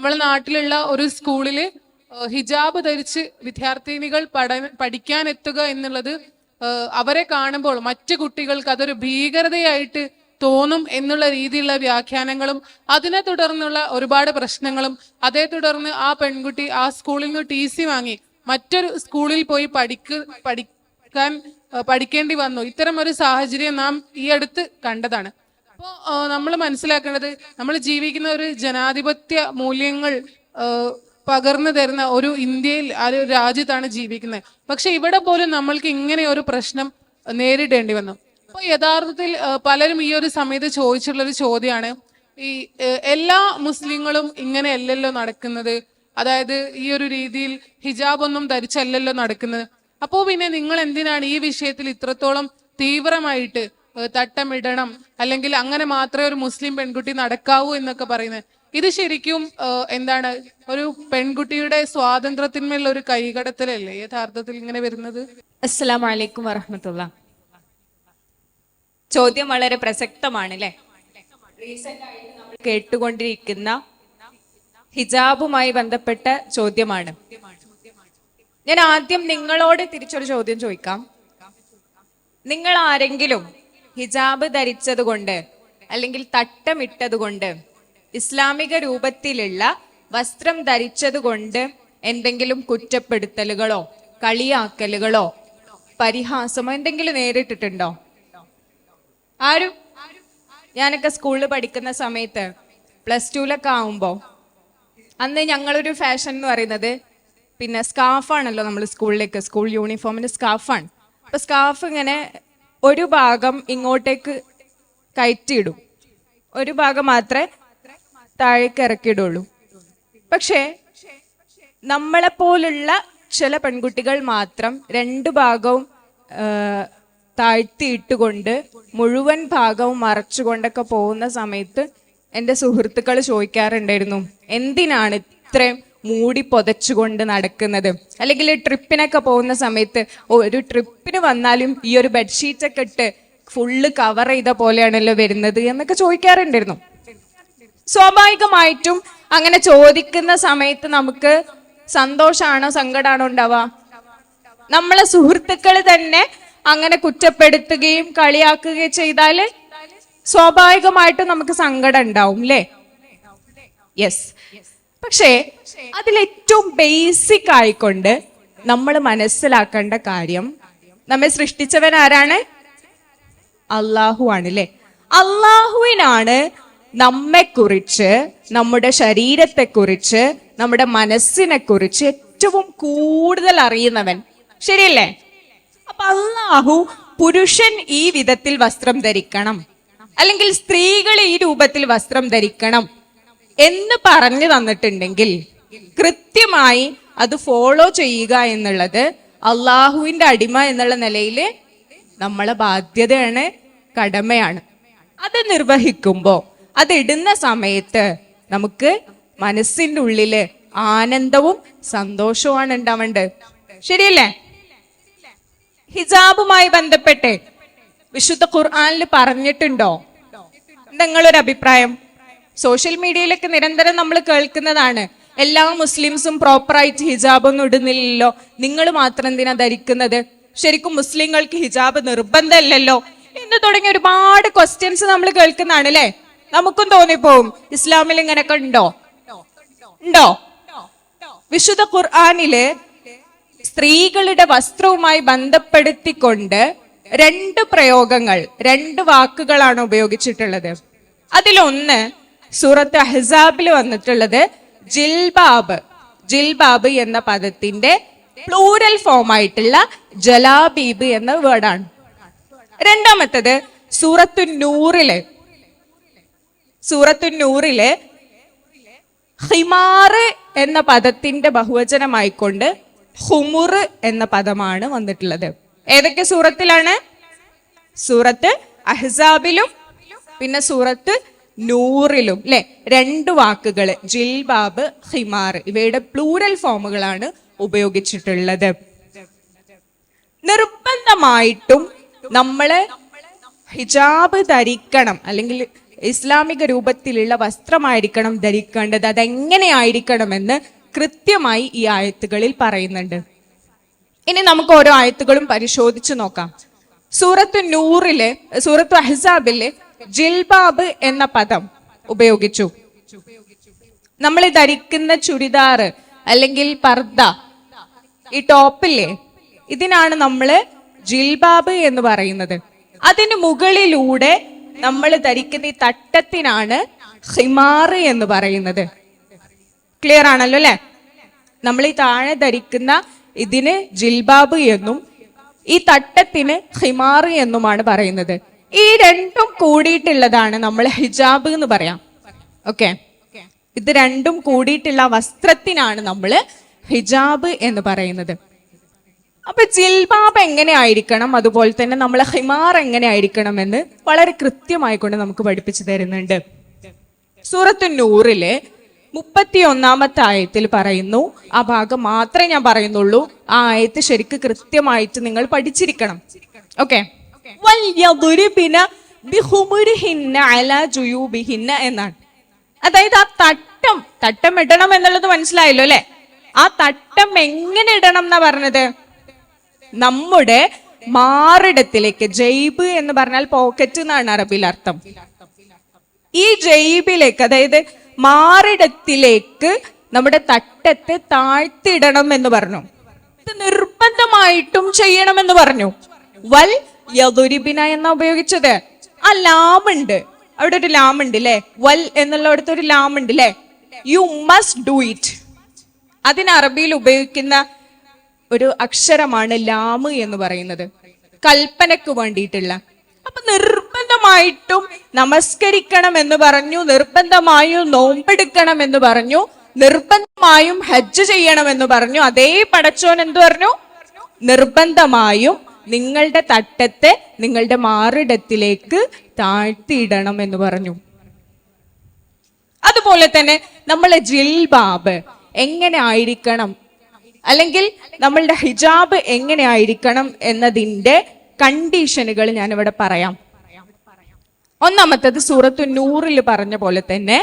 നമ്മളെ നാട്ടിലുള്ള ഒരു സ്കൂളിൽ ഹിജാബ് ധരിച്ച് വിദ്യാർത്ഥിനികൾ പഠ പഠിക്കാൻ എത്തുക എന്നുള്ളത് അവരെ കാണുമ്പോൾ മറ്റു കുട്ടികൾക്ക് അതൊരു ഭീകരതയായിട്ട് തോന്നും എന്നുള്ള രീതിയിലുള്ള വ്യാഖ്യാനങ്ങളും അതിനെ തുടർന്നുള്ള ഒരുപാട് പ്രശ്നങ്ങളും അതേ തുടർന്ന് ആ പെൺകുട്ടി ആ സ്കൂളിൽ നിന്ന് ടി സി വാങ്ങി മറ്റൊരു സ്കൂളിൽ പോയി പഠിക്ക് പഠിക്കാൻ പഠിക്കേണ്ടി വന്നു. ഇത്തരം ഒരു സാഹചര്യം നാം ഈ അടുത്ത് കണ്ടതാണ്. അപ്പോൾ നമ്മൾ മനസ്സിലാക്കേണ്ടത് നമ്മൾ ജീവിക്കുന്ന ഒരു ജനാധിപത്യ മൂല്യങ്ങൾ പകർന്നു തരുന്ന ഒരു ഇന്ത്യയിൽ ആ ഒരു രാജ്യത്താണ് ജീവിക്കുന്നത്. പക്ഷെ ഇവിടെ പോലും നമ്മൾക്ക് ഇങ്ങനെ ഒരു പ്രശ്നം നേരിടേണ്ടി വന്നു. അപ്പോൾ യഥാർത്ഥത്തിൽ പലരും ഈ ഒരു സമയത്ത് ചോദിച്ചിട്ടുള്ള ഒരു ചോദ്യമാണ് ഈ എല്ലാ മുസ്ലിങ്ങളും ഇങ്ങനെയല്ലല്ലോ നടക്കുന്നത്? അതായത് ഈ ഒരു രീതിയിൽ ഹിജാബ് ഒന്നും ധരിച്ചല്ലല്ലോ നടക്കുന്നത്? അപ്പോൾ പിന്നെ നിങ്ങൾ എന്തിനാണ് ഈ വിഷയത്തിൽ ഇത്രത്തോളം തീവ്രമായിട്ട് തട്ടമിടണം. അല്ലെങ്കിൽ അങ്ങനെ മാത്രമേ ഒരു മുസ്ലിം പെൺകുട്ടി നടക്കാവൂ എന്നൊക്കെ പറയുന്നത്. ഇത് ശരിക്കും എന്താണ് ഒരു പെൺകുട്ടിയുടെ സ്വാതന്ത്ര്യത്തിന്മേലുള്ള ഒരു കൈകടത്തലല്ലേ? യഥാർത്ഥത്തിൽ ഇങ്ങനെ വരുന്നത്? അസ്സലാം വലൈക്കും ചോദ്യം വളരെ പ്രസക്തമാണ് അല്ലേ നമ്മൾ കേട്ടുകൊണ്ടിരിക്കുന്ന ഹിജാബുമായി ബന്ധപ്പെട്ട ചോദ്യമാണ്. ഞാൻ ആദ്യം നിങ്ങളോട് തിരിച്ചൊരു ചോദ്യം ചോദിക്കാം. നിങ്ങൾ ആരെങ്കിലും ഹിജാബ് ധരിച്ചതുകൊണ്ട് അല്ലെങ്കിൽ തട്ടമിട്ടതുകൊണ്ട് ഇസ്ലാമിക രൂപത്തിലുള്ള വസ്ത്രം ധരിച്ചതുകൊണ്ട് എന്തെങ്കിലും കുറ്റപ്പെടുത്തലുകളോ കളിയാക്കലുകളോ പരിഹാസമോ എന്തെങ്കിലും നേരിട്ടിട്ടുണ്ടോ? ആരും? ഞാനൊക്കെ സ്കൂളിൽ പഠിക്കുന്ന സമയത്ത് പ്ലസ് ടുവിലൊക്കെ ആവുമ്പോൾ അന്ന് ഞങ്ങളൊരു ഫാഷൻ എന്ന് പറയുന്നത് പിന്നെ സ്കാഫാണല്ലോ നമ്മൾ സ്കൂളിലേക്ക് സ്കൂൾ യൂണിഫോമിന് സ്കാഫാണ് അപ്പൊ സ്കാഫ് ഇങ്ങനെ ഒരു ഭാഗം ഇങ്ങോട്ടേക്ക് കയറ്റിയിടും. ഒരു ഭാഗം മാത്രമേ താഴേക്ക് ഇറക്കിയിടുള്ളൂ. പക്ഷേ നമ്മളെപ്പോലുള്ള ചില പെൺകുട്ടികൾ മാത്രം രണ്ട് ഭാഗവും താഴ്ത്തിയിട്ടുകൊണ്ട് മുഴുവൻ ഭാഗവും മറച്ചുകൊണ്ടൊക്കെ പോകുന്ന സമയത്ത് എന്റെ സുഹൃത്തുക്കൾ ചോദിക്കാറുണ്ടായിരുന്നു എന്തിനാണ് ഇത്രയും മൂടി പൊതച്ചുകൊണ്ട് നടക്കുന്നത്. അല്ലെങ്കിൽ ട്രിപ്പിനൊക്കെ പോകുന്ന സമയത്ത് ഒരു ട്രിപ്പിന് വന്നാലും ഈ ഒരു ബെഡ്ഷീറ്റ് ഒക്കെ ഇട്ട് ഫുള്ള് കവർ ചെയ്ത പോലെയാണല്ലോ വരുന്നത് എന്നൊക്കെ ചോദിക്കാറുണ്ടായിരുന്നു. സ്വാഭാവികമായിട്ടും അങ്ങനെ ചോദിക്കുന്ന സമയത്ത് നമുക്ക് സന്തോഷാണോ സങ്കടാണോ ഉണ്ടാവുക? നമ്മളെ സുഹൃത്തുക്കൾ തന്നെ അങ്ങനെ കുറ്റപ്പെടുത്തുകയും കളിയാക്കുകയും ചെയ്താൽ സ്വാഭാവികമായിട്ടും നമുക്ക് സങ്കടം ഉണ്ടാവും അല്ലേ യെസ് പക്ഷേ അതിലേറ്റവും ബേസിക് ആയിക്കൊണ്ട് നമ്മൾ മനസ്സിലാക്കേണ്ട കാര്യം നമ്മെ സൃഷ്ടിച്ചവൻ ആരാണ്? അള്ളാഹു ആണ് അല്ലേ അള്ളാഹുവിനാണ് നമ്മെ കുറിച്ച് നമ്മുടെ ശരീരത്തെ കുറിച്ച് നമ്മുടെ മനസ്സിനെ കുറിച്ച് ഏറ്റവും കൂടുതൽ അറിയുന്നവൻ. ശരിയല്ലേ? അപ്പൊ അള്ളാഹു പുരുഷൻ ഈ വിധത്തിൽ വസ്ത്രം ധരിക്കണം. അല്ലെങ്കിൽ സ്ത്രീകൾ ഈ രൂപത്തിൽ വസ്ത്രം ധരിക്കണം. എന്ന് പറഞ്ഞു തന്നിട്ടുണ്ടെങ്കിൽ കൃത്യമായി അത് ഫോളോ ചെയ്യുക എന്നുള്ളത് അള്ളാഹുവിന്റെ അടിമ എന്നുള്ള നിലയിൽ നമ്മളെ ബാധ്യതയാണ് കടമയാണ്. അത് നിർവഹിക്കുമ്പോൾ അത് ഇടുന്ന സമയത്ത് നമുക്ക് മനസ്സിന്റെ ഉള്ളിൽ ആനന്ദവും സന്തോഷവുമാണ് ഉണ്ടാവേണ്ടത്. ശരിയല്ലേ? ഹിജാബുമായി ബന്ധപ്പെട്ട് വിശുദ്ധ ഖുർആാനിൽ പറഞ്ഞിട്ടുണ്ടോ? നിങ്ങളൊരു അഭിപ്രായം. സോഷ്യൽ മീഡിയയിലൊക്കെ നിരന്തരം നമ്മൾ കേൾക്കുന്നതാണ്. എല്ലാ മുസ്ലിംസും പ്രോപ്പറായിട്ട് ഹിജാബ് ഒന്നും ഇടുന്നില്ലല്ലോ. നിങ്ങൾ മാത്രം എന്തിനാ ധരിക്കുന്നത്? ശരിക്കും മുസ്ലിങ്ങൾക്ക് ഹിജാബ് നിർബന്ധമല്ലല്ലോ. എന്ന് തുടങ്ങിയ ഒരുപാട് ക്വസ്റ്റ്യൻസ് നമ്മൾ കേൾക്കുന്നതാണ് അല്ലേ? നമുക്കും തോന്നിപ്പോവും. ഇസ്ലാമിൽ ഇങ്ങനെയൊക്കെ ഉണ്ടോ? ഉണ്ടോ? വിശുദ്ധ ഖുർആാനിൽ സ്ത്രീകളുടെ വസ്ത്രവുമായി ബന്ധപ്പെടുത്തിക്കൊണ്ട് രണ്ട് പ്രയോഗങ്ങൾ രണ്ട് വാക്കുകളാണ് ഉപയോഗിച്ചിട്ടുള്ളത്. അതിലൊന്ന് സൂറത്ത് അഹ്സാബിൽ വന്നിട്ടുള്ളത് ജിൽബാബ്. ജിൽബാബ് എന്ന പദത്തിന്റെ പ്ലൂരൽ ഫോം ആയിട്ടുള്ള ജലാബീബ് എന്ന വേർഡാണ് രണ്ടാമത്തത് സൂറത്തു നൂറിൽ സൂറത്തു നൂറിൽ ഹിമാറ് എന്ന പദത്തിന്റെ ബഹുവചനമായിക്കൊണ്ട് ഹുമുർ എന്ന പദമാണ് വന്നിട്ടുള്ളത്. ഏതൊക്കെ സൂറത്തിലാണ്? സൂറത്ത് അഹ്സാബിലും പിന്നെ സൂറത്ത് നൂറിലും അല്ലെ രണ്ട് വാക്കുകൾ ജിൽബാബ് ഹിമാർ ഇവയുടെ പ്ലൂറൽ ഫോമുകളാണ് ഉപയോഗിച്ചിട്ടുള്ളത്. നിർബന്ധമായിട്ടും നമ്മൾ ഹിജാബ് ധരിക്കണം അല്ലെങ്കിൽ ഇസ്ലാമിക രൂപത്തിലുള്ള വസ്ത്രമായിരിക്കണം ധരിക്കേണ്ടത്. അതെങ്ങനെയായിരിക്കണമെന്ന് കൃത്യമായി ഈ ആയത്തുകളിൽ പറയുന്നുണ്ട്. ഇനി നമുക്ക് ഓരോ ആയത്തുകളും പരിശോധിച്ചു നോക്കാം. സൂറത്ത് നൂറിലെ സൂറത്ത് അഹ്സാബിലെ ജിൽബാബ് എന്ന പദം ഉപയോഗിച്ചു. നമ്മൾ ധരിക്കുന്ന ചുരിദാർ അല്ലെങ്കിൽ പർദ്ദ ഈ ടോപ്പില്ലേ ഇതിനാണ് നമ്മൾ ജിൽബാബ് എന്ന് പറയുന്നത്. അതിന് മുകളിലൂടെ നമ്മൾ ധരിക്കുന്ന ഈ തട്ടത്തിനാണ് ഹിമാറ് എന്ന് പറയുന്നത്. ക്ലിയർ ആണല്ലോ അല്ലെ? നമ്മൾ ഈ താഴെ ധരിക്കുന്ന ഇതിന് ജിൽബാബ് എന്നും ഈ തട്ടത്തിന് ഹിമാറ് എന്നുമാണ് പറയുന്നത്. ഈ രണ്ടും കൂടിയിട്ടുള്ളതാണ് നമ്മൾ ഹിജാബ് എന്ന് പറയാം. ഓക്കെ? ഇത് രണ്ടും കൂടിയിട്ടുള്ള വസ്ത്രത്തിനാണ് നമ്മൾ ഹിജാബ് എന്ന് പറയുന്നത്. അപ്പൊ ജിൽബാബ് എങ്ങനെ ആയിരിക്കണം? അതുപോലെ തന്നെ നമ്മൾ ഹിമാർ എങ്ങനെ ആയിരിക്കണം എന്ന് വളരെ കൃത്യമായി കൊണ്ട് നമുക്ക് പഠിപ്പിച്ചു തരുന്നുണ്ട്. സൂറത്ത് നൂറിലെ മുപ്പത്തി ഒന്നാമത്തെ ആയത്തിൽ പറയുന്നു ആ ഭാഗം മാത്രമേ ഞാൻ പറയുന്നുള്ളൂ ആ ആയത്ത് ശരിക്ക് കൃത്യമായിട്ട് നിങ്ങൾ പഠിച്ചിരിക്കണം. ഓക്കെ? എന്നാണ്. അതായത് ആ തട്ടം തട്ടം ഇടണം എന്നുള്ളത് മനസ്സിലായല്ലോ അല്ലെ? ആ തട്ടം എങ്ങനെ ഇടണം എന്നാ പറഞ്ഞത്? നമ്മുടെ മാറിടത്തിലേക്ക് ജൈബ് എന്ന് പറഞ്ഞാൽ പോക്കറ്റ് എന്നാണ് അറബിൽ അർത്ഥം. ഈ ജൈബിലേക്ക് അതായത് മാറിടത്തിലേക്ക് നമ്മുടെ തട്ടത്തെ താഴ്ത്തിയിടണം എന്ന് പറഞ്ഞു. നിർബന്ധമായിട്ടും ചെയ്യണമെന്ന് പറഞ്ഞു. വൽ യദുരിബിന എന്ന ഉപയോഗിച്ചത്? ആ ലാമുണ്ട്. അവിടെ ഒരു ലാമുണ്ട് അല്ലെ വൽ എന്നുള്ളടത്ത് ഒരു ലാമുണ്ട് അല്ലെ യു മസ്റ്റ് ഡു ഇറ്റ് അതിന് അറബിയിൽ ഉപയോഗിക്കുന്ന ഒരു അക്ഷരമാണ് ലാമ് എന്ന് പറയുന്നത്. കൽപ്പനക്ക് വേണ്ടിയിട്ടുള്ള. അപ്പൊ നിർബന്ധമായിട്ടും നമസ്കരിക്കണം എന്ന് പറഞ്ഞു നിർബന്ധമായും നോമ്പെടുക്കണം എന്ന് പറഞ്ഞു നിർബന്ധമായും ഹജ്ജ് ചെയ്യണം എന്ന് പറഞ്ഞു അതേ പടച്ചോൻ എന്ത് പറഞ്ഞു? നിർബന്ധമായും നിങ്ങളുടെ തട്ടത്തെ നിങ്ങളുടെ മാറിടത്തിലേക്ക് താഴ്ത്തിയിടണം എന്ന് പറഞ്ഞു. അതുപോലെ തന്നെ നമ്മളെ ജിൽബാബ് എങ്ങനെ ആയിരിക്കണം? അല്ലെങ്കിൽ നമ്മളുടെ ഹിജാബ് എങ്ങനെ ആയിരിക്കണം എന്നതിന്റെ കണ്ടീഷനുകൾ ഞാനിവിടെ പറയാം. ഒന്നാമത്തത് സൂറത്ത് നൂറിൽ പറഞ്ഞ പോലെ തന്നെ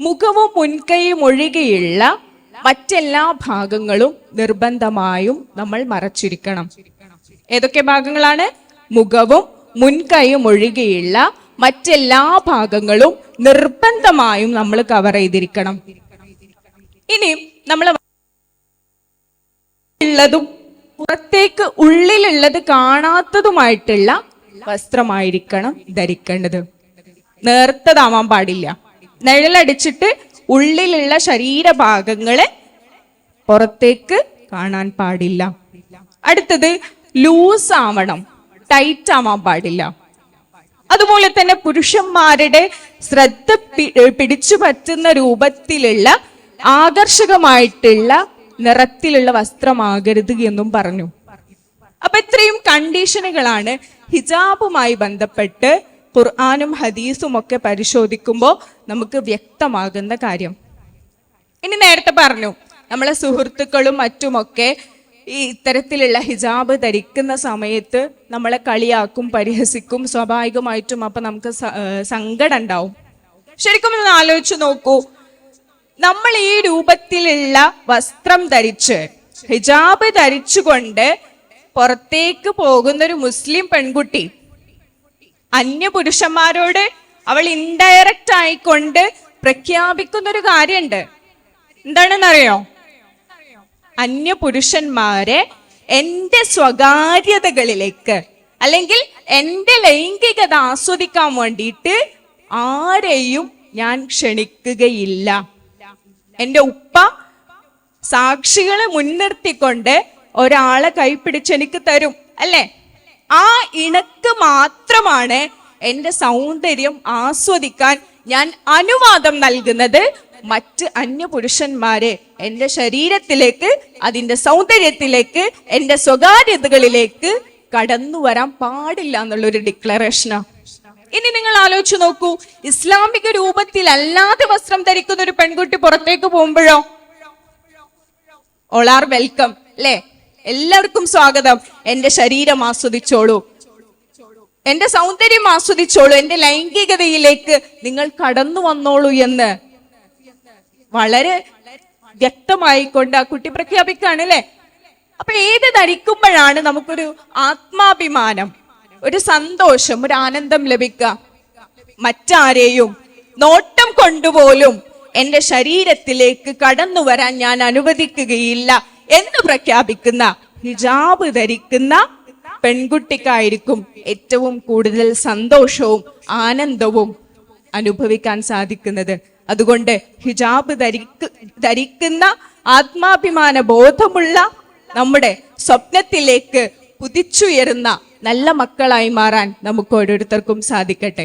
മുഖവും മുൻകൈയും ഒഴികെയുള്ള മറ്റെല്ലാ ഭാഗങ്ങളും നിർബന്ധമായും നമ്മൾ മറച്ചിരിക്കണം. ഏതൊക്കെ ഭാഗങ്ങളാണ്? മുഖവും മുൻകൈയും ഒഴികെയുള്ള മറ്റെല്ലാ ഭാഗങ്ങളും നിർബന്ധമായും നമ്മൾ കവർ ചെയ്തിരിക്കണം. ഇനി നമ്മൾ ഉള്ളതും പുറത്തേക്ക് ഉള്ളിലുള്ളത് കാണാത്തതുമായിട്ടുള്ള വസ്ത്രമായിരിക്കണം ധരിക്കേണ്ടത്. നേർത്തതാവാൻ പാടില്ല. നിഴലടിച്ചിട്ട് ഉള്ളിലുള്ള ശരീരഭാഗങ്ങളെ പുറത്തേക്ക് കാണാൻ പാടില്ല. അടുത്തത് ലൂസ് ആവണം ടൈറ്റ് ആവാൻ പാടില്ല. അതുപോലെ തന്നെ പുരുഷന്മാരുടെ ശ്രദ്ധ പിടിച്ചു പറ്റുന്ന രൂപത്തിലുള്ള ആകർഷകമായിട്ടുള്ള നിറത്തിലുള്ള വസ്ത്രമാകരുത് എന്നും പറഞ്ഞു. അപ്പൊ ഇത്രയും കണ്ടീഷനുകളാണ് ഹിജാബുമായി ബന്ധപ്പെട്ട് ഖുർആാനും ഹദീസും ഒക്കെ പരിശോധിക്കുമ്പോൾ നമുക്ക് വ്യക്തമാകുന്ന കാര്യം. ഇനി നേരത്തെ പറഞ്ഞു നമ്മളെ സുഹൃത്തുക്കളും മറ്റുമൊക്കെ ഈ ഇത്തരത്തിലുള്ള ഹിജാബ് ധരിക്കുന്ന സമയത്ത് നമ്മളെ കളിയാക്കും പരിഹസിക്കും സ്വാഭാവികമായിട്ടും അപ്പൊ നമുക്ക് സങ്കടം ഉണ്ടാവും. ശരിക്കും ഒന്ന് ആലോചിച്ചു നോക്കൂ. നമ്മൾ ഈ രൂപത്തിലുള്ള വസ്ത്രം ധരിച്ച് ഹിജാബ് ധരിച്ചുകൊണ്ട് പുറത്തേക്ക് പോകുന്ന ഒരു മുസ്ലിം പെൺകുട്ടി അന്യ പുരുഷന്മാരോട് അവൾ ഇൻഡയറക്റ്റ് ആയിക്കൊണ്ട് പ്രഖ്യാപിക്കുന്ന ഒരു കാര്യമുണ്ട്. എന്താണെന്നറിയോ? അന്യ എന്റെ സ്വകാര്യതകളിലേക്ക് അല്ലെങ്കിൽ എന്റെ ലൈംഗികത ആസ്വദിക്കാൻ വേണ്ടിയിട്ട് ആരെയും ഞാൻ ക്ഷണിക്കുകയില്ല. എന്റെ ഉപ്പ സാക്ഷികളെ മുൻനിർത്തിക്കൊണ്ട് ഒരാളെ കൈപ്പിടിച്ച് എനിക്ക് തരും അല്ലേ? ആ ഇണക്ക് മാത്രമാണ് എന്റെ സൗന്ദര്യം ആസ്വദിക്കാൻ ഞാൻ അനുവാദം നൽകുന്നത് മറ്റ് അന്യപുരുഷന്മാരെ എന്റെ ശരീരത്തിലേക്ക് അതിന്റെ സൗന്ദര്യത്തിലേക്ക് എന്റെ സ്വകാര്യതകളിലേക്ക് കടന്നു വരാൻ പാടില്ല എന്നുള്ളൊരു ഡിക്ലറേഷനാണ് ഇനി നിങ്ങൾ ആലോചിച്ച് നോക്കൂ ഇസ്ലാമിക രൂപത്തിൽ അല്ലാതെ വസ്ത്രം ധരിക്കുന്ന ഒരു പെൺകുട്ടി പുറത്തേക്ക് പോകുമ്പോഴോ? ഓൾ ആർ വെൽക്കം അല്ലേ? എല്ലാവർക്കും സ്വാഗതം. എന്റെ ശരീരം ആസ്വദിച്ചോളൂ. എന്റെ സൗന്ദര്യം ആസ്വദിച്ചോളൂ. എന്റെ ലൈംഗികതയിലേക്ക് നിങ്ങൾ കടന്നു വന്നോളൂ എന്ന്. വളരെ വ്യക്തമായിക്കൊണ്ട് ആ കുട്ടി പ്രഖ്യാപിക്കുകയാണ് അല്ലെ? അപ്പൊ ഏത് ധരിക്കുമ്പോഴാണ് നമുക്കൊരു ആത്മാഭിമാനം ഒരു സന്തോഷം ഒരു ആനന്ദം ലഭിക്കുക? മറ്റാരെയും നോട്ടം കൊണ്ടുപോലും എന്റെ ശരീരത്തിലേക്ക് കടന്നു വരാൻ ഞാൻ അനുവദിക്കുകയില്ല എന്ന് പ്രഖ്യാപിക്കുന്ന ഹിജാബ് ധരിക്കുന്ന പെൺകുട്ടിക്കായിരിക്കും ഏറ്റവും കൂടുതൽ സന്തോഷവും ആനന്ദവും അനുഭവിക്കാൻ സാധിക്കുന്നത്. അതുകൊണ്ട് ഹിജാബ് ധരിക്ക് ധരിക്കുന്ന ആത്മാഭിമാന ബോധമുള്ള നമ്മുടെ സ്വപ്നത്തിലേക്ക് കുതിച്ചുയരുന്ന നല്ല മക്കളായി മാറാൻ നമുക്ക് ഓരോരുത്തർക്കും സാധിക്കട്ടെ.